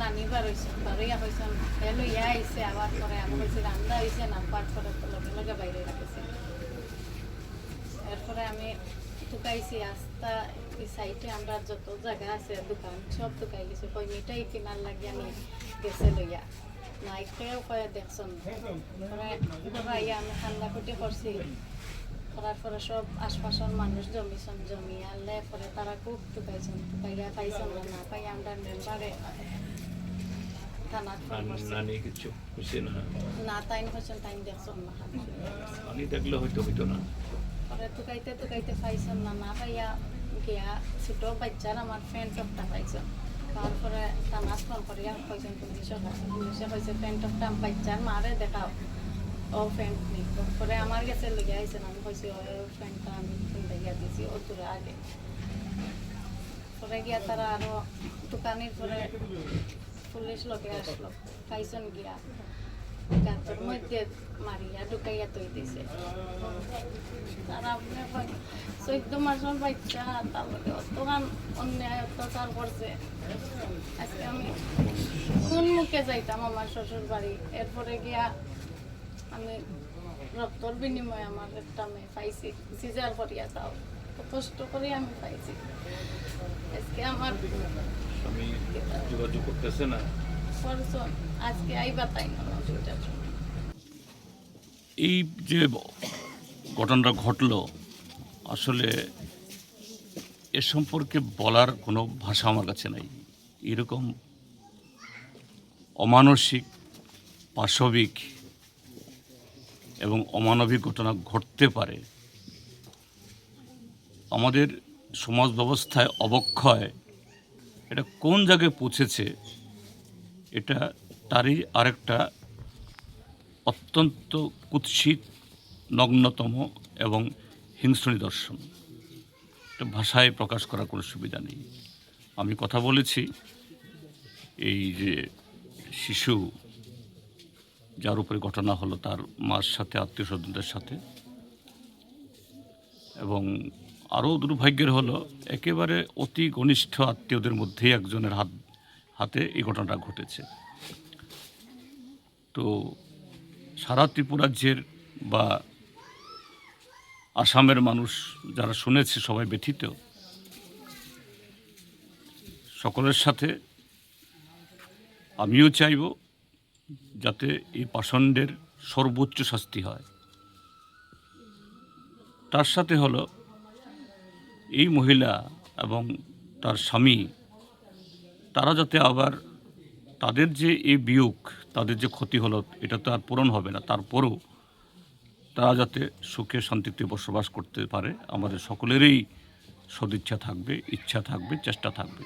নানি বার হয়েছে বারোইয়া হয়েছে এলো ইয়া আইসে আবার পরে আমি বলছি রান্না হয়েছে না পাট করে তো লগে লগে বাইরে রাখেছে আমি টুকাইছি আস্তা এই আমরা যত জায়গা আছে দোকান সব টুকাই গেছে কই মিঠাই কিনার আমি গেছে লইয়া নাই কেউ কয়ে দেখছন পরে আমি খান্না খুঁটি করছি করার পরে সব আশপাশের মানুষ জমিছন জমি আনলে পরে তারা খুব টুকাইছেন টুকাইয়া পাইছেন না পাই আমরা মেম্বারে নানি কিছু খুশি না। না টাইম হয়েছেন টাইম দেখছন না। নানি দেখলে হয়তো হইতো না। পরে পাইছেন না না পাইয়া গিয়া ছোট বাচ্চার আমার ফ্রেন্ড সবটা পাইছেন তারপরে থানাত ফোন করিয়া কইছেন পুলিশে পুলিশে কইছে ফ্রেন্ড সবটা বাচ্চার মারে দেখাও। ও ফ্রেন্ড নেই। পরে আমার কাছে লেগে আইছেন আমি কইছি ও ফ্রেন্ডটা আমি দেখিয়া দিছি ও তোর আগে। পরে গিয়া তারা আরও দোকানের পরে পুলিশ লোকে আসলো, পাইছেন গিয়া। গাছের মধ্যে মারিয়া ঢুকাইয়া তৈ দিছে। তারা চৈদ্দ মাসের বাচ্চা তারপরে অতখান অন্যায় অত্যাচার করছে আজকে আমি কোন মুখে যাইতাম আমার শ্বশুর বাড়ি এরপরে গিয়া আমি রক্তর বিনিময়ে আমার একটা মেয়ে পাইছি সিজার করিয়া তাও কষ্ট করে আমি পাইছি। আজকে আমার স্বামী যোগাযোগ করতেছে না। আজকে আইবা তাই না এই যে ঘটনাটা ঘটলো আসলে এ সম্পর্কে বলার কোনো ভাষা আমার কাছে নাই। এরকম অমানসিক পাশবিক এবং অমানবিক ঘটনা ঘটতে পারে আমাদের সমাজ ব্যবস্থায় অবক্ষয় এটা কোন জায়গায় পৌঁছেছে, এটা তারই আরেকটা অত্যন্ত কুৎসিত, নগ্নতম এবং হিংস্র নিদর্শন। এটা ভাষায় প্রকাশ করার কোনো সুবিধা নেই। আমি কথা বলেছি, এই যে শিশু যার উপরে ঘটনা হলো তার মার সাথে আত্মীয় স্বজনদের সাথে এবং আরও দুর্ভাগ্যের হলো, একেবারে অতি ঘনিষ্ঠ আত্মীয়দের মধ্যেই একজনের হাত, হাতে এই ঘটনাটা ঘটেছে। তো সারা ত্রিপুরাজ্যের বা আসামের মানুষ যারা শুনেছে সবাই ব্যথিত। সকলের সাথে আমিও চাইব যাতে এই পাষণ্ডের সর্বোচ্চ শাস্তি হয়। তার সাথে হলো এই মহিলা এবং তার স্বামী, তারা যাতে আবার তাদের যে এই বিয়োগ, তাদের যে ক্ষতি হলো, এটা তো আর পূরণ হবে না। তারপরও তারা যাতে সুখে শান্তিতে বসবাস করতে পারে, আমাদের সকলেরই সদিচ্ছা থাকবে, ইচ্ছা থাকবে, চেষ্টা থাকবে।